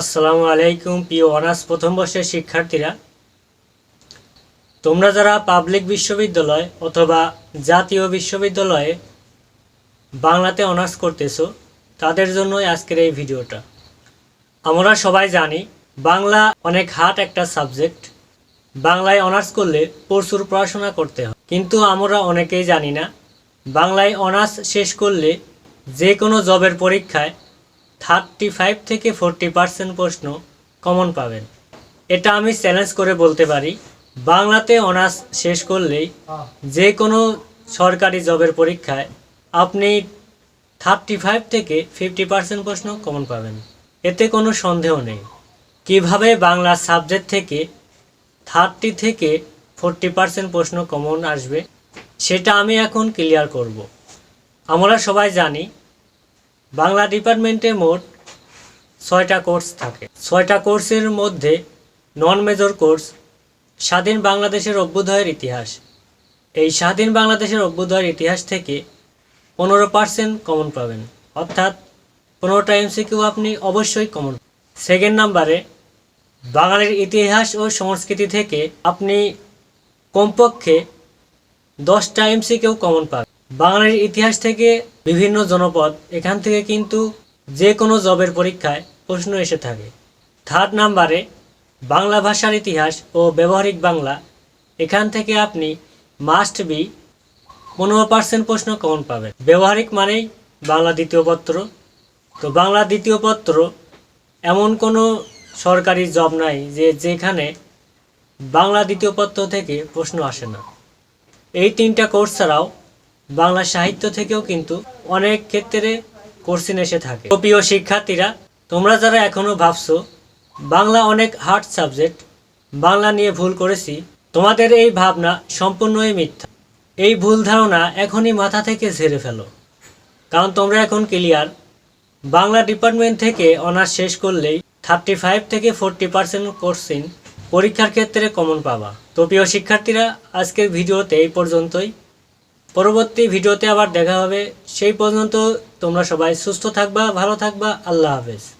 আসসালামু আলাইকুম, প্রিয় অনার্স প্রথম বর্ষের শিক্ষার্থীরা। তোমরা যারা পাবলিক বিশ্ববিদ্যালয় অথবা জাতীয় বিশ্ববিদ্যালয়ে বাংলাতে অনার্স করতেছো, তাদের জন্যই আজকের এই ভিডিওটা। আমরা সবাই জানি, বাংলা অনেক হার্ড একটা সাবজেক্ট। বাংলায় অনার্স করলে প্রচুর পড়াশোনা করতে হয়। কিন্তু আমরা অনেকেই জানি না, বাংলায় অনার্স শেষ করলে যে কোনো জবের পরীক্ষায় থার্টি ফাইভ থেকে ফোরটি পার্সেন্ট প্রশ্ন কমন পাবেন। এটা আমি চ্যালেঞ্জ করে বলতে পারি, বাংলাতে অনার্স শেষ করলেই যে কোনো সরকারি জবের পরীক্ষায় আপনি থার্টি ফাইভ থেকে ফিফটি পার্সেন্ট প্রশ্ন কমন পাবেন। এতে কোনো সন্দেহ নেই। কীভাবে বাংলা সাবজেক্ট থেকে থার্টি থেকে ফোরটি পার্সেন্ট প্রশ্ন কমন আসবে, সেটা আমি এখন ক্লিয়ার করব। আমরা সবাই জানি বাংলা ডিপার্টমেন্টে মোট ছয়টা কোর্স থাকে। ছয়টা কোর্সের মধ্যে নন মেজর কোর্স স্বাধীন বাংলাদেশের অভ্যুদয়ের ইতিহাস। এই স্বাধীন বাংলাদেশের অভ্যুদয়ের ইতিহাস থেকে পনেরো পার্সেন্ট কমন পাবেন। অর্থাৎ পনেরোটা এমসিকিউ আপনি অবশ্যই কমন সেকেন্ড নাম্বারে বাঙালির ইতিহাস ও সংস্কৃতি থেকে আপনি কমপক্ষে দশটা এমসিকিউ কমন পাবেন। বাঙালির ইতিহাস থেকে বিভিন্ন জনপদ, এখান থেকে কিন্তু যে কোনো জবের পরীক্ষায় প্রশ্ন এসে থাকে। থার্ড নাম্বারে বাংলা ভাষার ইতিহাস ও ব্যবহারিক বাংলা। এখান থেকে আপনি মাস্ট বি পনেরো পার্সেন্ট প্রশ্ন কমন পাবেন। ব্যবহারিক মানেই বাংলা দ্বিতীয় পত্র। তো বাংলা দ্বিতীয় পত্র এমন কোনো সরকারি জব নাই যে যেখানে বাংলা দ্বিতীয় পত্র থেকে প্রশ্ন আসে না। এই তিনটা কোর্স ছাড়াও বাংলা সাহিত্য থেকেও কিন্তু অনেক ক্ষেত্রে কোর্সিন এসে থাকে। প্রিয় শিক্ষার্থীরা, তোমরা যারা এখনও ভাবছ, বাংলা অনেক হার্ড সাবজেক্ট বাংলা নিয়ে ভুল করেছি, তোমাদের এই ভাবনা সম্পূর্ণই মিথ্যা। এই ভুল ধারণা এখনই মাথা থেকে ঝেড়ে ফেলো। কারণ তোমরা এখন ক্লিয়ার বাংলা ডিপার্টমেন্ট থেকে অনার্স শেষ করলেই থার্টি ফাইভ থেকে ফোরটি পার্সেন্ট কোর্সিন পরীক্ষার ক্ষেত্রে কমন পাবা। তো প্রিয় শিক্ষার্থীরা, আজকের ভিডিওতে এই পর্যন্তই। পরবর্তী ভিডিওতে আবার দেখা হবে। সেই পর্যন্ত তোমরা সবাই সুস্থ থাকবা, ভালো থাকবা। আল্লাহ হাফেজ।